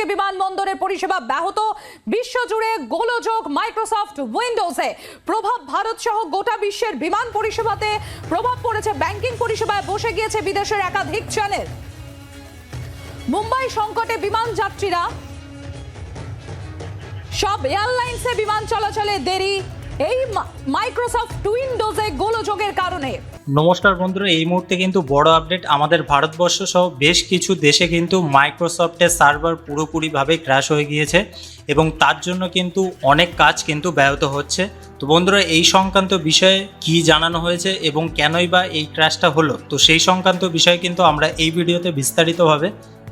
থেকে বিমানবন্দরের পরিষেবা ব্যাহত। বিশ্বজুড়ে গোলযোগ মাইক্রোসফট উইন্ডোজে প্রভাব ভারত সহ গোটা বিশ্বের বিমান পরিষেবাতে প্রভাব পড়েছে ব্যাংকিং পরিষেবায় বসে গিয়েছে বিদেশের একাধিক চ্যানেল। মুম্বাই সংকটে বিমান যাত্রীরা। সব এয়ারলাইন্সে বিমান চলাচলে দেরি। এই মাইক্রোসফট উইন্ডোজে গোলযোগের কারণে। নমস্কার বন্ধুরা, এই মুহূর্তে কিন্তু বড় আপডেট আমাদের ভারতবর্ষ সহ বেশ কিছু দেশে কিন্তু মাইক্রোসফটের সার্ভার পুরোপুরিভাবে ক্র্যাশ হয়ে গিয়েছে এবং তার জন্য কিন্তু অনেক কাজ কিন্তু ব্যাহত হচ্ছে। তো বন্ধুরা, এই সংক্রান্ত বিষয়ে কি জানানো হয়েছে এবং কেনই বা এই ক্র্যাশটা হলো? তো সেই সংক্রান্ত বিষয়ে কিন্তু আমরা এই ভিডিওতে বিস্তারিতভাবে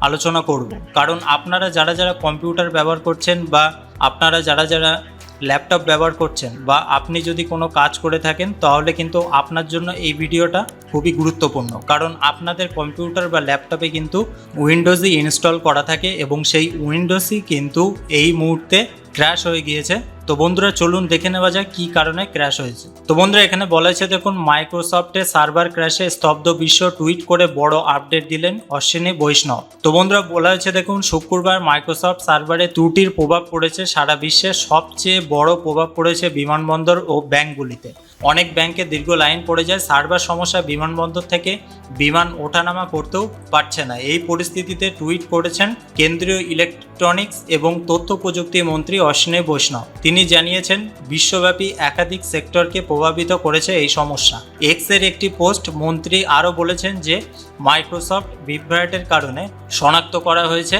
আলোচনা করব। কারণ আপনারা যারা যারা কম্পিউটার ব্যবহার করছেন বা আপনারা যারা যারা ল্যাপটপ ব্যবহার করছেন বা আপনি যদি কোনো কাজ করে থাকেন, তাহলে কিন্তু আপনার জন্য এই ভিডিওটা খুবই গুরুত্বপূর্ণ। কারণ আপনাদের কম্পিউটার বা ল্যাপটপে কিন্তু উইন্ডোজই ইনস্টল করা থাকে এবং সেই উইন্ডোজই কিন্তু এই মুহূর্তে ক্র্যাশ হয়ে গিয়েছে। তো বন্ধুরা, চলুন দেখে নেওয়া যায় কী কারণে ক্র্যাশ হয়েছে। তো বন্ধুরা, এখানে বলা হয়েছে, দেখুন মাইক্রোসফটের সার্ভার ক্র্যাশে স্তব্ধ বিশ্ব টুইট করে বড় আপডেট দিলেন অশ্বিনী বৈষ্ণব। তো বন্ধুরা, বলা হয়েছে, দেখুন, শুক্রবার মাইক্রোসফট সার্ভারে ত্রুটির প্রভাব পড়েছে সারা বিশ্বে। সবচেয়ে বড় প্রভাব পড়েছে বিমানবন্দর ও ব্যাংকগুলিতে। অনেক ব্যাংকে দীর্ঘ লাইন পড়ে যায়, সার্ভার সমস্যা বিমানবন্দর থেকে বিমান ওঠানামা করতেও পারছে না। এই পরিস্থিতিতে টুইট করেছেন কেন্দ্রীয় ইলেকট্রনিক্স এবং তথ্য প্রযুক্তি মন্ত্রী অশ্বিনী বৈষ্ণব। তিনি জানিয়েছেন, বিশ্বব্যাপী একাধিক সেক্টরকে প্রভাবিত করেছে এই সমস্যা। এক্সের একটি পোস্ট মন্ত্রী আরও বলেছেন যে, মাইক্রোসফট বিভ্রাটের কারণে শনাক্ত করা হয়েছে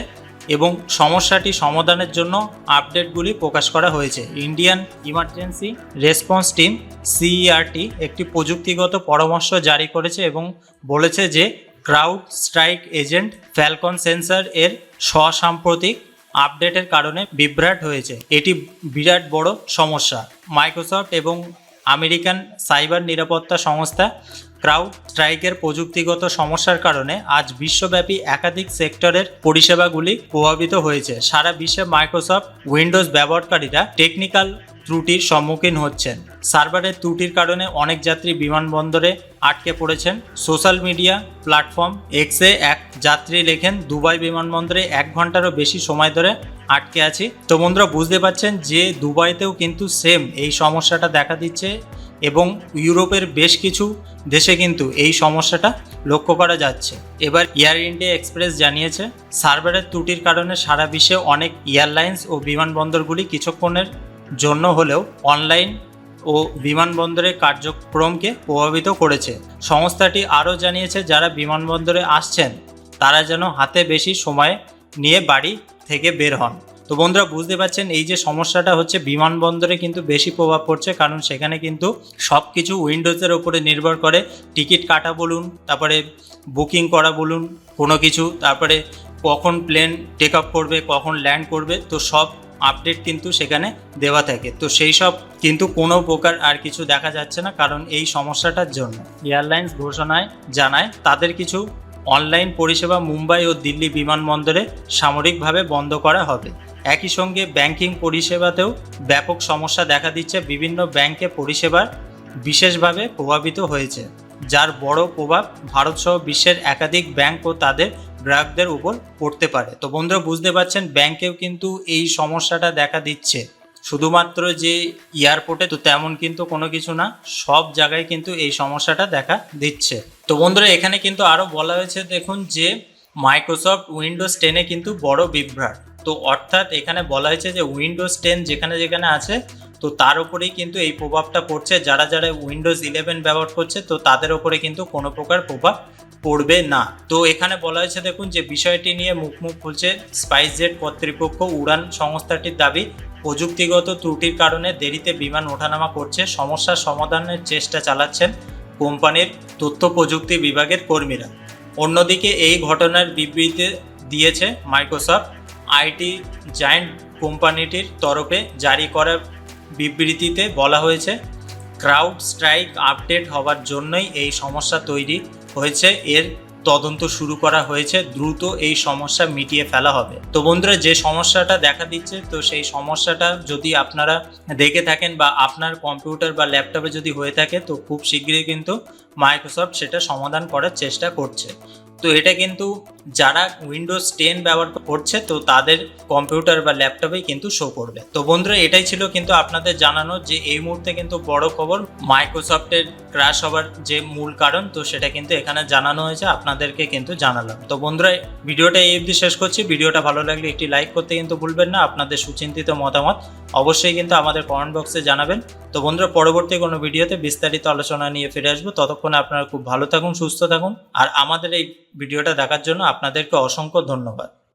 এবং সমস্যাটি সমাধানের জন্য আপডেটগুলি প্রকাশ করা হয়েছে। Indian emergency response team, CERT, একটি প্রযুক্তিগত পরামর্শ জারি করেছে এবং বলেছে যে CrowdStrike agent Falcon sensor এর স্বসাম্প্রতিক আপডেটের কারণে বিভ্রাট হয়েছে। এটি বিরাট বড় সমস্যা। মাইক্রোসফট এবং আমেরিকান সাইবার নিরাপত্তা সংস্থা ক্রাউড স্ট্রাইকের প্রযুক্তিগত সমস্যার কারণে আজ বিশ্বব্যাপী একাধিক সেক্টরের পরিষেবাগুলি প্রভাবিত হয়েছে। সারা বিশ্বে মাইক্রোসফট উইন্ডোজ ব্যবহারকারীরা টেকনিক্যাল ত্রুটির সম্মুখীন হচ্ছেন। সার্ভারের ত্রুটির কারণে অনেক যাত্রী বিমানবন্দরে আটকে পড়েছেন। সোশ্যাল মিডিয়া প্ল্যাটফর্ম এক্সে এক যাত্রী লেখেন, দুবাই বিমানবন্দরে এক ঘন্টারও বেশি সময় ধরে আটকে আছি। তো বন্ধুরা, বুঝতে পারছেন যে দুবাইতেও কিন্তু সেম এই সমস্যাটা দেখা দিচ্ছে এবং ইউরোপের বেশ কিছু দেশে কিন্তু এই সমস্যাটা লক্ষ্য করা যাচ্ছে। এবার এয়ার ইন্ডিয়া এক্সপ্রেস জানিয়েছে, সার্ভারের ত্রুটির কারণে সারা বিশ্বে অনেক এয়ারলাইন্স ও বিমানবন্দরগুলি কিছুক্ষণের জন্য হলেও অনলাইন ও বিমানবন্দরের কার্যক্রমকে প্রভাবিত করেছে। সংস্থাটি আরও জানিয়েছে, যারা বিমানবন্দরে আসছেন, তারা যেন হাতে বেশি সময় নিয়ে বাড়ি থেকে বের হন। তো বন্ধুরা, বুঝতে পারছেন, এই যে সমস্যাটা হচ্ছে, বিমানবন্দরে কিন্তু বেশি প্রভাব পড়ছে, কারণ সেখানে কিন্তু সব কিছু উইন্ডোজের ওপরে নির্ভর করে। টিকিট কাটা বলুন, তারপরে বুকিং করা বলুন, কোনো কিছু, তারপরে কখন প্লেন টেক আপ করবে, কখন ল্যান্ড করবে, তো সব আপডেট কিন্তু সেখানে দেওয়া থাকে। তো সেই সব কিন্তু কোনো প্রকার আর কিছু দেখা যাচ্ছে না, কারণ এই সমস্যাটার জন্য। এয়ারলাইন্স ঘোষণায় জানায়, তাদের কিছু অনলাইন পরিষেবা মুম্বাই ও দিল্লি বিমানবন্দরে সামরিকভাবে বন্ধ করা হবে। একই সঙ্গে ব্যাংকিং পরিষেবাতেও ব্যাপক সমস্যা দেখা দিচ্ছে বিভিন্ন ব্যাংকে পরিষেবার বিশেষভাবে প্রভাবিত হয়েছে, যার বড় প্রভাব ভারতসহ বিশ্বের একাধিক ব্যাংক ও তাদের গ্রাহকদের উপর পড়তে পারে। তো বন্ধুরা, বুঝতে পারছেন, ব্যাংকেও কিন্তু এই সমস্যাটা দেখা দিচ্ছে। শুধুমাত্র যে এয়ারপোর্টে তো তেমন কিন্তু কোনো কিছু না, সব জায়গায় কিন্তু এই সমস্যাটা দেখা দিচ্ছে। তো বন্ধুরা, এখানে কিন্তু আরও বলা হয়েছে, দেখুন যে মাইক্রোসফট উইন্ডোজ টেনে কিন্তু বড় বিভ্রাট। তো অর্থাৎ এখানে বলা হয়েছে যে উইন্ডোজ টেন যেখানে যেখানে আছে, তো তার উপরেই কিন্তু এই প্রভাবটা পড়ছে। যারা যারা উইন্ডোজ ইলেভেন ব্যবহার করছে, তো তাদের ওপরে কিন্তু কোনো প্রকার প্রভাব পড়বে না। তো এখানে বলা হয়েছে, দেখুন যে বিষয়টি নিয়ে মুখ মুখ খুলছে স্পাইস জেট কর্তৃপক্ষ, উড়ান সংস্থাটির দাবি। প্রযুক্তিগত ত্রুটির কারণে দেরিতে বিমান ওঠানামা করছে, সমস্যার সমাধানের চেষ্টা চালাচ্ছেন কোম্পানির তথ্য প্রযুক্তি বিভাগের কর্মীরা। অন্যদিকে এই ঘটনার বিবৃতি দিয়েছে মাইক্রোসফট। আইটি জায়েন্ট কোম্পানিটির তরফে জারি করা বিবৃতিতে বলা হয়েছে, ক্রাউড স্ট্রাইক আপডেট হওয়ার জন্যই এই সমস্যা তৈরি হয়েছে। এর তদন্ত শুরু করা হয়েছে, দ্রুত এই সমস্যা মিটিয়ে ফেলা হবে। তো বন্ধুরা, যে সমস্যাটা দেখা দিচ্ছে, তো সেই সমস্যাটা যদি আপনারা দেখে থাকেন বা আপনার কম্পিউটার বা ল্যাপটপে যদি হয়ে থাকে, তো খুব শীঘ্রই কিন্তু মাইক্রোসফট সেটা সমাধান করার চেষ্টা করছে। তো এটা কিন্তু যারা উইন্ডোজ টেন ব্যবহার করছে, তো তাদের কম্পিউটার বা ল্যাপটপেই কিন্তু শো করবে। তো বন্ধুরা, এটাই ছিল কিন্তু আপনাদের জানানো যে এই মুহূর্তে কিন্তু বড় খবর মাইক্রোসফটের ক্র্যাশ হওয়ার যে মূল কারণ, তো সেটা কিন্তু এখানে জানানো হয়েছে, আপনাদেরকে কিন্তু জানালাম। তো বন্ধুরা, ভিডিওটা এই অবধি শেষ করছি। ভিডিওটা ভালো লাগলে একটি লাইক করতে কিন্তু ভুলবেন না। আপনাদের সুচিন্তিত মতামত অবশ্যই কিন্তু আমাদের কমেন্ট বক্সে জানাবেন। তো বন্ধুরা, পরবর্তী কোনো ভিডিওতে বিস্তারিত আলোচনা নিয়ে ফিরে আসব। ততক্ষণে আপনারা খুব ভালো থাকুন, সুস্থ থাকুন। আর আমাদের এই ভিডিওটা দেখার জন্য আপনাদেরকে অসংখ্য ধন্যবাদ।